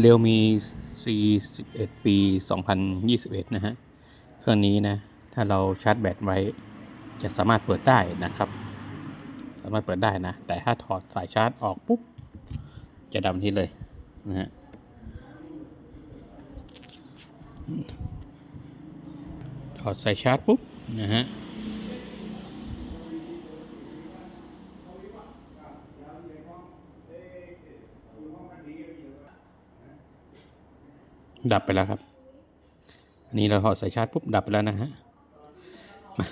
เรียวมี C 11ปี 2021 นะฮะ เครื่องนี้นะ ถ้าเราชาร์จแบตไว้ จะสามารถเปิดได้นะครับ สามารถเปิดได้นะ แต่ถ้าถอดสายชาร์จออกปุ๊บ จะดำที่เลยนะฮะ ถอดสายชาร์จปุ๊บนะฮะ ดับไปแล้วครับ อันนี้เราถอดสายชาร์จปุ๊บดับไปแล้วนะฮะมา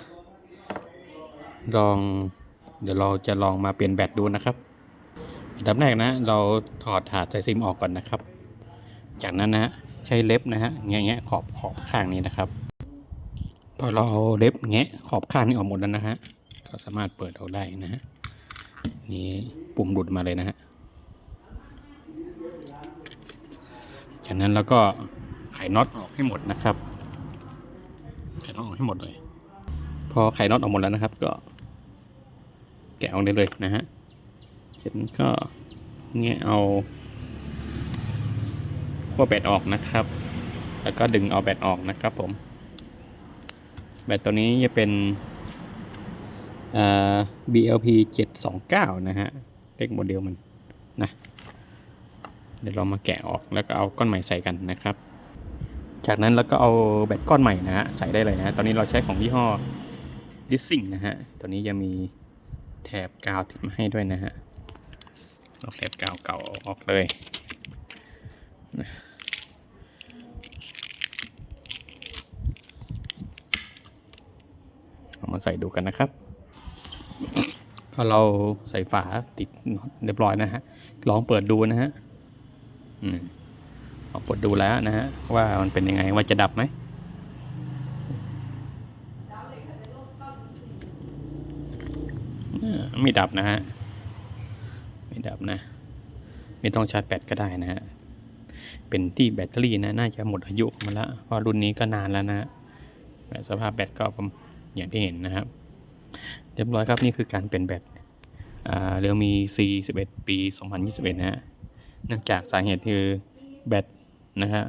ลอง เดี๋ยวเราจะลองมาเปลี่ยนแบตดูนะครับอันดับแรกนะ เราถอดถาดสายซิมออกก่อนนะครับ จากนั้นนะฮะใช้เล็บนะฮะแงะขอบขอบข้างนี้นะครับ พอเราเอาเล็บแงะขอบข้างนี้ออกหมดแล้วนะฮะก็สามารถเปิดออกได้นะฮะนี่ปุ่มหลุดมาเลยนะฮะ จากนั้นเราก็ไขน็อตออกให้หมดนะครับ ไขน็อตออกให้หมดเลย พอไขน็อตออกหมดแล้วนะครับ ก็ แกะออกได้เลยนะฮะเสร็จก็เงี้ยเอาขั้วแบตออกนะครับ แล้วก็ดึงเอาแบตออกนะครับผม แบตตัวนี้จะเป็น BLP 729 นะฮะเลขโมเดลมันนะ เดี๋ยวเรามาแกะออกแล้วก็เอาก้อนใหม่ใส่กันนะครับ จากนั้นเราก็เอาแบตก้อนใหม่นะฮะใส่ได้เลยนะ ตอนนี้เราใช้ของยี่ห้อดิสซิงนะฮะตัวนี้จะมีแถบกาวติดมาให้ด้วยนะฮะเราแถบกาวเก่าออกเลยเอามาใส่ดูกันนะครับพอเราใส่ฝาติดน็อตเรียบร้อยนะฮะ ลองเปิดดูนะฮะ อืมลองเปิดดูแล้วนะฮะว่ามันเป็นยังไงว่าจะดับไหมไม่ดับนะฮะไม่ดับนะ ไม่ต้องชาร์จแบตก็ได้นะฮะเป็นที่แบตเตอรี่นะน่าจะหมดอายุมาแล้วเพราะรุ่นนี้ก็นานแล้วนะฮะสภาพแบตก็อย่างที่เห็นนะครับ เรียบร้อยครับนี่คือการเปลี่ยนแบตอ่าเรียวมี C 11 ปี 2021 นะฮะ เนื่องจากสาเหตุคือแบตนะฮะ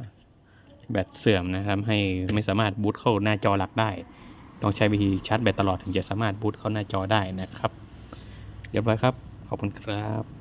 แบตเสื่อมนะครับให้ไม่สามารถบูตเข้าหน้าจอหลักได้ ต้องใช้วิธีชาร์จแบตตลอดถึงจะสามารถบูตเข้าหน้าจอได้นะครับ เรียบร้อยครับ ขอบคุณครับ